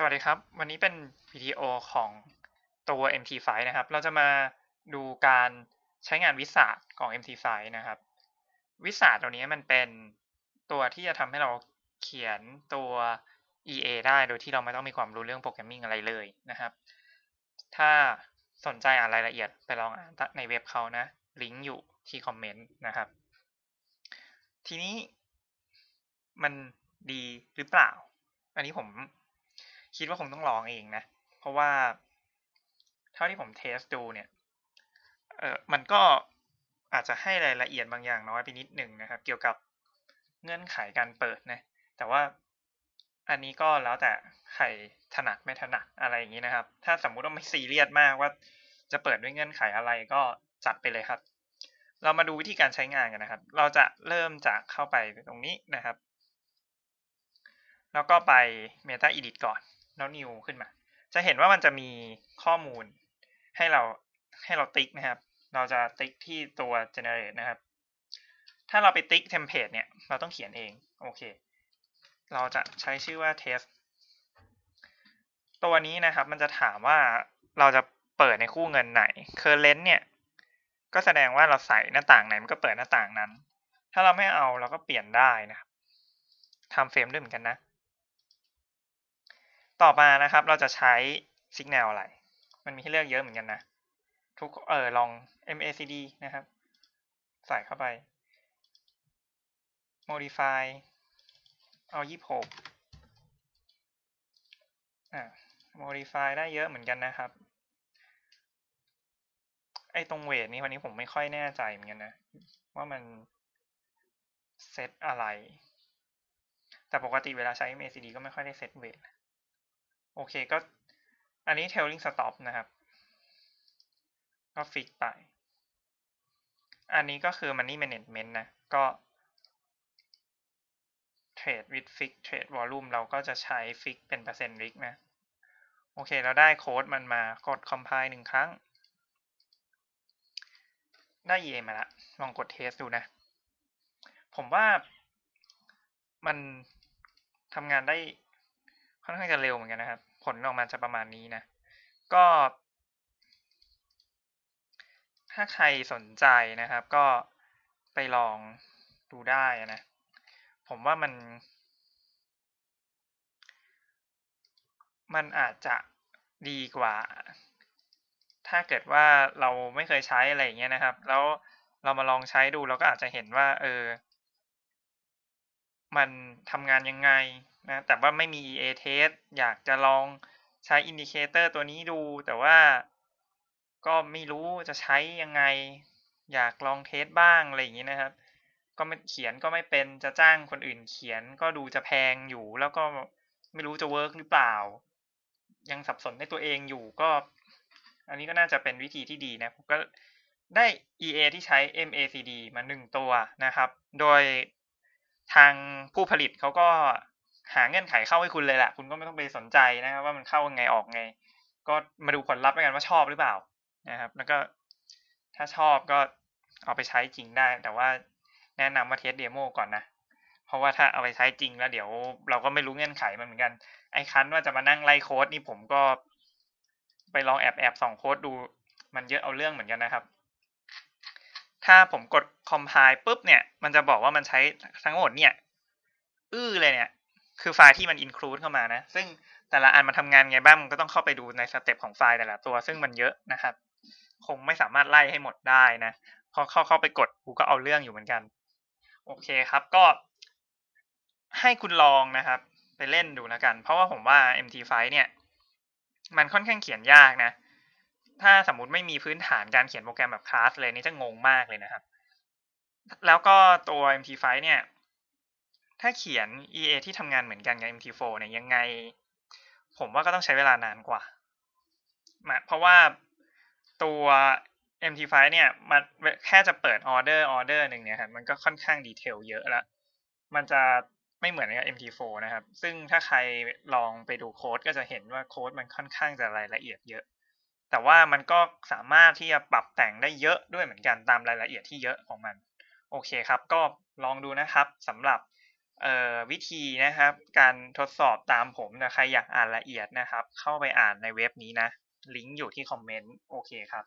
สวัสดีครับ วันนี้เป็นวิดีโอของตัว MT5 นะครับ เราจะมาดูการใช้งานวิสาดของ MT5 นะครับ วิสาดตัวนี้มันเป็นตัวที่จะทำให้เราเขียนตัว EA ได้โดยที่เราไม่ต้องมีความรู้เรื่องโปรแกรมมิ่งอะไรเลยนะครับ ถ้าสนใจอ่านรายละเอียดไปลองอ่านในเว็บเขานะ ลิงก์อยู่ที่คอมเมนต์นะครับ ทีนี้มันดีหรือเปล่า อันนี้ผม คิดว่าคงต้องลองเองนะ เพราะว่าเท่าที่ผมเทสดูเนี่ย เออมันก็อาจจะให้รายละเอียดบางอย่างน้อยไปนิดหนึ่งนะครับ เกี่ยวกับเงื่อนไขการเปิดนะ แต่ว่าอันนี้ก็แล้วแต่ใครถนัดไม่ถนัดอะไรอย่างนี้นะครับ ถ้าสมมุติว่าไม่ซีเรียสมากว่าจะเปิดด้วยเงื่อนไขอะไรก็จัดไปเลยครับ เรามาดูวิธีการใช้งานกันนะครับ เราจะเริ่มจากเข้าไปตรงนี้นะครับ แล้วก็ไป Meta Edit ก่อน แล้ว New ขึ้นมา จะเห็นว่ามันจะมีข้อมูลให้เราให้เราติ๊กนะครับ เราจะติ๊กที่ตัว generate นะครับ ถ้าเราไปติ๊ก template เนี่ย เราต้องเขียนเอง โอเค เราจะใช้ชื่อว่า test ตัวนี้นะครับ มันจะถามว่าเราจะเปิดในคู่เงินไหน current เนี่ย ก็แสดงว่าเราใส่หน้าต่างไหนมันก็เปิดหน้าต่างนั้น ถ้าเราไม่เอาเราก็เปลี่ยนได้นะครับทำเฟรมด้วยเหมือนกันนะ ต่อมานะครับ เราจะใช้ Signal อะไร มันมีให้เลือกเยอะเหมือนกันนะ ทุกเออลอง MACD นะครับ ใส่เข้าไป modify เอา26อ่า modify ได้เยอะเหมือนกันนะครับ ไอ้ตรงเวทนี้วันนี้ผมไม่ค่อยแน่ใจเหมือนกันนะ ว่ามันเซตอะไร แต่ปกติเวลาใช้ MACD ก็ไม่ค่อยได้เซตเวท โอเคก็อันนี้ trailing stop นะครับ ก็ฟิกไป อันนี้ก็คือ money management นะ ก็ trade with fix trade volume เราก็จะใช้ fix เป็นเปอร์เซ็นต์ risk นะ โอเค เราได้โค้ดมันมากด compile หนึ่งครั้ง ได้ EA มาละ ลองกดเทสดูนะ ผมว่ามันทำงานได้ค่อนข้างจะเร็วเหมือนกันนะครับ ผลออกมาจะประมาณนี้นะ ก็ ถ้าใครสนใจนะครับ ก็ไปลองดูได้นะ ผมว่ามัน มันอาจจะดีกว่า ถ้าเกิดว่าเราไม่เคยใช้อะไรอย่างเงี้ยนะครับ แล้วเรามาลองใช้ดูเราก็อาจจะเห็นว่า เออ มันทำงานยังไงนะแต่ว่าไม่มี EA test อยากจะลองใช้อินดิเคเตอร์ตัวนี้ดู แต่ว่าก็ไม่รู้จะใช้ยังไง อยากลองเทสบ้างอะไรอย่างนี้นะครับ ก็ไม่เขียนก็ไม่เป็นจะจ้างคนอื่นเขียนก็ดูจะแพงอยู่ แล้วก็ไม่รู้จะเวิร์กหรือเปล่า ยังสับสนในตัวเองอยู่ก็ อันนี้ก็น่าจะเป็นวิธีที่ดีนะผมก็ได้ EA ที่ใช้ MACD มาหนึ่งตัวนะครับ โดย ทางผู้ผลิตเขาก็หาเงื่อนไขเข้าให้คุณเลยแหละคุณก็ไม่ต้องไปสนใจนะครับ ว่ามันเข้าไงออกไง ก็มาดูผลลัพธ์กันว่าชอบหรือเปล่านะครับ แล้วก็ถ้าชอบก็เอาไปใช้จริงได้ แต่ว่าแนะนำว่าเทสเดโมก่อนนะเพราะว่าถ้าเอาไปใช้จริงแล้วเดี๋ยวเราก็ไม่รู้เงื่อนไขมันเหมือนกัน ไอ้คันว่าจะมานั่งไล่โค้ดนี่ผมก็ ไปลองแอบแอบส่องโค้ดดู มันเยอะเอาเรื่องเหมือนกันนะครับ ถ้าผมกด compile ปุ๊บเนี่ย มันจะบอกว่ามันใช้ทั้งหมดเนี่ย อื้อเลยเนี่ย คือไฟล์ที่มัน include เข้ามานะ ซึ่งแต่ละอันมันทำงานไงบ้าง มันก็ต้องเข้าไปดูในสเต็ปของไฟล์แต่ละตัว ซึ่งมันเยอะนะครับ คงไม่สามารถไล่ให้หมดได้นะพอเข้าเข้าไปกดกูก็เอาเรื่องอยู่เหมือนกัน โอเคครับ ก็ ให้คุณลองนะครับ ไปเล่นดูแล้วกัน เพราะว่าผมว่า MT5 เนี่ย มันค่อนข้างเขียนยากนะ ถ้าสมมติไม่มีพื้นฐานการเขียนโปรแกรมแบบคลาสเลยนี่จะงงมากเลยนะครับ แล้วก็ตัว MT5 เนี่ย ถ้าเขียน EA ที่ทำงานเหมือนกันกับ MT4 เนี่ยยังไง ผมว่าก็ต้องใช้เวลานานกว่า เพราะว่าตัว MT5 เนี่ยมันแค่จะเปิดออเดอร์ออเดอร์หนึ่งเนี่ยครับมันก็ค่อนข้างดีเทลเยอะแล้ว มันจะไม่เหมือนกับ MT4 นะครับ ซึ่งถ้าใครลองไปดูโค้ดก็จะเห็นว่าโค้ดมันค่อนข้างจะรายละเอียดเยอะ แต่ว่ามันก็สามารถที่จะปรับแต่งได้เยอะด้วยเหมือนกันตามรายละเอียดที่เยอะของมัน โอเคครับ ก็ลองดูนะครับสำหรับวิธีนะครับ การทดสอบตามผมนะใครอยากอ่านละเอียดนะครับ เข้าไปอ่านในเว็บนี้นะ ลิงก์อยู่ที่คอมเมนต์ โอเคครับ